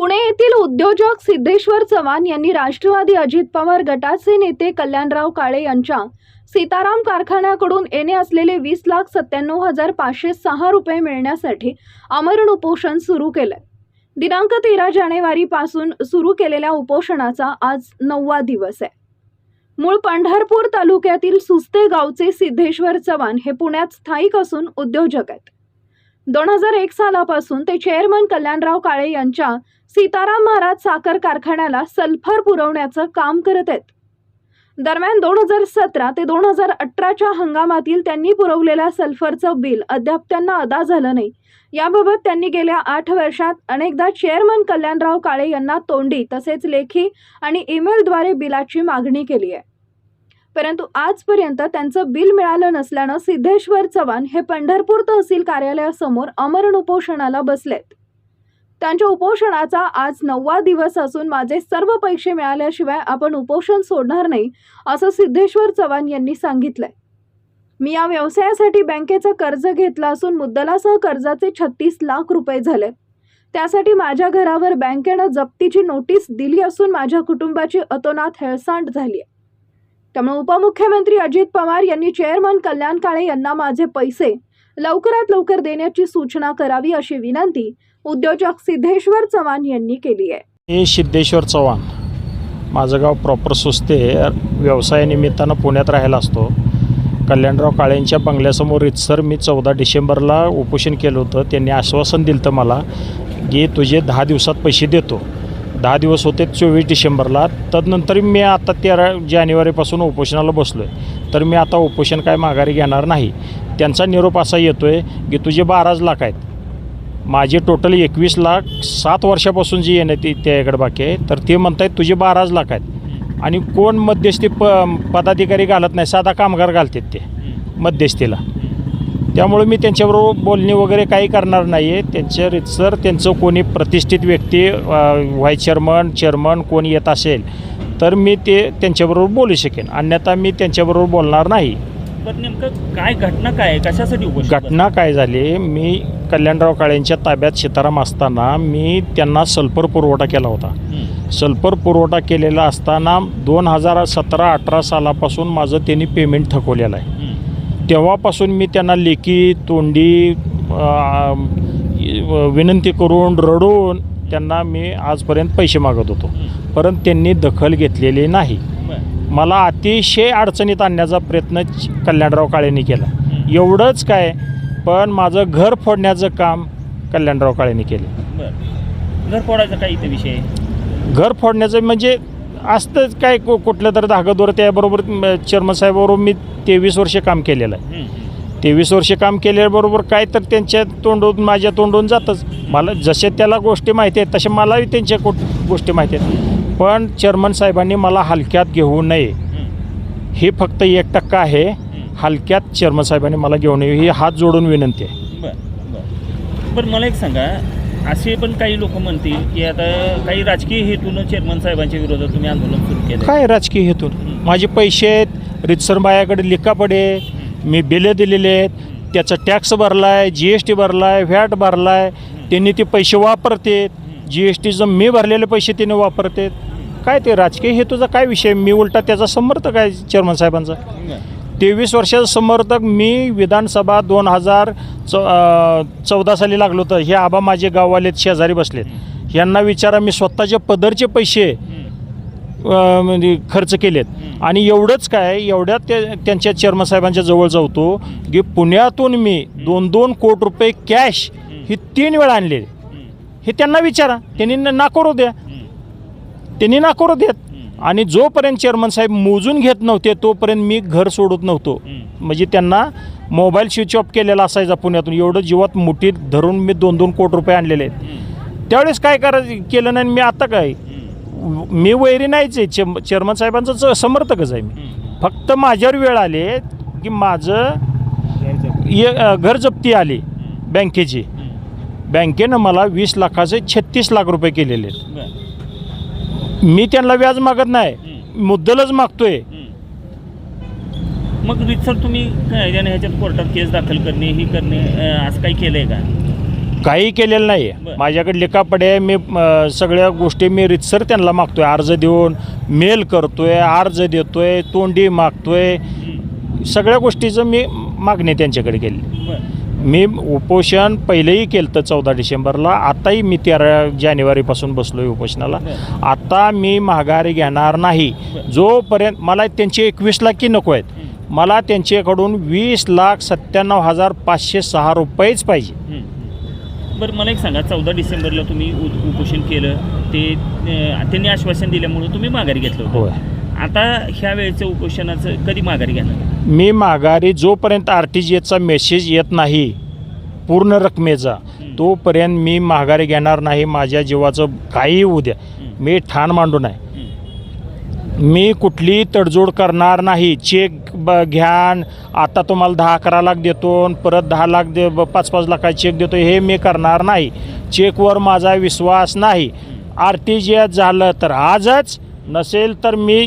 पुणे येथील उद्योजक सिद्धेश्वर चव्हाण यांनी राष्ट्रवादी अजित पवार गटाचे नेते कल्याणराव काळे यांच्या सीताराम कारखान्याकडून येणे असलेले वीस लाख सत्त्याण्णव हजार पाचशे सहा रुपये मिळण्यासाठी आमरण उपोषण सुरू केलं दिनांक तेरा जानेवारीपासून सुरू केलेल्या उपोषणाचा आज नववा दिवस आहे. मूळ पंढरपूर तालुक्यातील सुस्ते गावचे सिद्धेश्वर चव्हाण हे पुण्यात स्थायिक असून उद्योजक आहेत. दोन हजार एक सालापासून ते चेअरमन कल्याणराव काळे यांच्या सीताराम महाराज साखर कारखान्याला सल्फर पुरवण्याचं काम करत आहेत. दरम्यान दोन हजार सतरा ते दोन हजार अठराच्या हंगामातील त्यांनी पुरवलेल्या सल्फरचं बिल अद्याप त्यांना अदा झालं नाही. याबाबत त्यांनी गेल्या आठ वर्षात अनेकदा चेअरमन कल्याणराव काळे यांना तोंडी तसेच लेखी आणि ईमेलद्वारे बिलाची मागणी केली आहे. परंतु आजपर्यंत त्यांचं बिल मिळालं नसल्यानं सिद्धेश्वर चव्हाण हे पंढरपूर तहसील कार्यालयासमोर अमरण उपोषणाला बसलेत. त्यांच्या उपोषणाचा आज नववा दिवस असून माझे सर्व पैसे मिळाल्याशिवाय आपण उपोषण सोडणार नाही असं सिद्धेश्वर चव्हाण यांनी सांगितलंय. मी या व्यवसायासाठी बँकेचं कर्ज घेतलं असून मुद्दलासह कर्जाचे छत्तीस लाख रुपये झाले. त्यासाठी माझ्या घरावर बँकेनं जप्तीची नोटीस दिली असून माझ्या कुटुंबाची अतोनात हेळसांड झाली आहे त्यामुळे उपमुख्यमंत्री अजित पवार यांनी चेअरमन कल्याण काळे यांना माझे पैसे लवकरात लवकर देण्याची सूचना करावी अशी विनंती उद्योजक सिद्धेश्वर चव्हाण यांनी केली आहे. हे सिद्धेश्वर चव्हाण. माझं गाव प्रॉपर सुस्ते व्यवसायानिमित्तानं पुण्यात राहायला असतो. कल्याणराव काळेंच्या बंगल्यासमोर रितसर मी चौदा डिसेंबरला उपोषण केलं होतं. त्यांनी आश्वासन दिलं होतं मला की तुझे दहा दिवसात पैसे देतो. दहा दिवस होते चोवीस डिसेंबरला. तदनंतर मी आता तेरा जानेवारीपासून उपोषणाला बसलो आहे तर मी आता उपोषण काय माघारी घेणार नाही. त्यांचा निरोप असा येतो आहे की तुझे बाराच लाख आहेत. माझे टोटल एकवीस लाख सात वर्षापासून जी येणं ती त्याकडे बाकी आहे. तर ते म्हणत आहेत तुझे बाराच लाख आहेत. आणि कोण मध्यस्थी प पदाधिकारी घालत नाही साधा कामगार घालतात ते. मध्यस्थीला. त्यामुळे मी त्यांच्याबरोबर बोलणी वगैरे काही करणार नाही आहे त्यांच्या रितसर त्यांचं कोणी प्रतिष्ठित व्यक्ती व्हाईस चेअरमन चेअरमन कोण येत असेल तर मी ते त्यांच्याबरोबर बोलू शकेन. अन्यथा मी त्यांच्याबरोबर बोलणार नाही. पण नेमकं काय घटना काय कशासाठी घटना काय झाली? मी कल्याणराव काळेंच्या ताब्यात सीताराम असताना मी त्यांना सल्फर पुरवठा केला होता. सल्फर पुरवठा केलेला असताना दोन हजार सतरा अठरा सालापासून माझं त्यांनी पेमेंट थकवलेलं आहे. तेव्हापासून मी त्यांना लेखी तोंडी विनंती करून रडून त्यांना मी आजपर्यंत पैसे मागत होतो. परंतु त्यांनी दखल घेतलेली नाही. मला अतिशय अडचणीत आणण्याचा प्रयत्न कल्याणराव काळेंनी केला. एवढंच काय पण माझं घर फोडण्याचं काम कल्याणराव काळेंनी केलं घर फोडायचा काय इथे विषय आहे? घर फोडण्याचं म्हणजे असतंच काय कु कुठलं तर धागदोर त्याबरोबर चेअरमन साहेबाबरोबर मी तेवीस वर्ष काम केलेलं आहे. तेवीस वर्ष काम केल्याबरोबर काय तर त्यांच्या तोंडून माझ्या तोंडून जातच. मला जसे त्याला गोष्टी माहिती आहेत तसे मलाही त्यांच्या को गोष्टी माहिती आहेत. पण चेअरमन साहेबांनी मला हलक्यात घेऊ नये. हं. फक्त एक टक्का आहे. हलक्यात चेअरमन साहेबांनी मला घेऊ नये. ही हात जोडून विनंती आहे. बरं मला एक सांगा. असे पण काही लोक म्हणतील की आता काही राजकीय हेतून चेअरमन साहेबांच्या विरोधात तुम्ही आंदोलन सुरू केलं काय राजकीय हेतून. माझे पैसे आहेत रितसर बायाकडे लिखापडे मी बिले दिलेले आहेत त्याचा टॅक्स भरला आहे जी एस टी भरला आहे व्हॅट भरला आहे त्यांनी ते पैसे वापरतेत. जी एस टीचं मी भरलेले पैसे त्यांनी वापरतेत. काय ते राजकीय हेतूचा काय विषय? मी उलटा त्याचा समर्थक आहे चेअरमन साहेबांचा? तेवीस वर्षाचा समर्थक मी विधानसभा दोन हजार चौ चौदा साली लागलो होतं. हे आबा माझे गाववालेत शेजारी बसलेत. यांना विचारा मी स्वतःचे पदरचे पैसे म्हणजे खर्च केलेत. आणि एवढंच काय एवढ्यात ते त्यांच्या चेअरमन साहेबांच्या जवळ जाऊतो की पुण्यातून मी दोन दोन कोटी रुपये कॅश ही तीन वेळा आणले हे त्यांना विचारा. त्यांनी न- नाकारू द्या. त्यांनी नाकारू देत. आणि जोपर्यंत चेअरमन साहेब मोजून घेत नव्हते तोपर्यंत मी घर सोडत नव्हतो. म्हणजे त्यांना मोबाईल स्विच ऑफ केलेला असायचा पुण्यातून. एवढं जीवात मुठीत धरून मी दोन दोन कोटी रुपये आणलेले आहेत. त्यावेळेस काय करायचं केलं नाही मी आता काय? मी वैरी नाहीच आहे. चे चेअरमन साहेबांचं च- समर्थकच आहे मी. फक्त माझ्यावर वेळ आले की माझं घर जप्ती आली बँकेची. बँकेनं मला वीस लाखाचे छत्तीस लाख रुपये केलेले आहेत. मी त्यांना व्याज मागत नाही. मुद्दलच मागतोय. मग रितसर तुम्ही ह्याच्यात कोर्टात केस दाखल करणे ही करणे असं काही केलंय का? काही केलेलं नाही. माझ्याकडे लिखापडे आहे मी सगळ्या गोष्टी मी रितसर त्यांना मागतोय. अर्ज देऊन मेल करतोय अर्ज देतोय तोंडी मागतोय. सगळ्या गोष्टीचं मी मागणी त्यांच्याकडे केली. मी उपोषण पहिलेही केलं तर चौदा डिसेंबरला आताही मी तेरा जानेवारीपासून बसलो आहे उपोषणाला. आता मी माघारी घेणार नाही. जोपर्यंत मला त्यांचे एकवीस लाख की नको आहेत. मला त्यांच्याकडून वीस लाख सत्त्याण्णव हजार पाचशे सहा रुपयेच पाहिजे. बरं मला एक सांगा चौदा डिसेंबरला तुम्ही उ- उपोषण केलं ते त्यांनी आश्वासन दिल्यामुळे तुम्ही माघारी घेतलं होतं होय आता ह्या वेळेचं उपोषणाचं कधी माघारी घेणार? मी माघारी जोपर्यंत आर टी जी एचचा मेसेज येत नाही पूर्ण रकमेचा. तोपर्यंत मी माघारी घेणार नाही माझ्या जीवाचं काही होऊ द्या. हं. मी ठाण मांडून आहे. मी कुठलीही तडजोड करणार नाही. चेक ब घ्यान आता तुम्हाला दहा अकरा लाख देतो आणि परत दहा लाख दे पाच पाच लाखाचा चेक देतो हे मी करणार नाही. चेकवर माझा विश्वास नाही. आर टी जी एस झालं तर आजच नसेल तर मी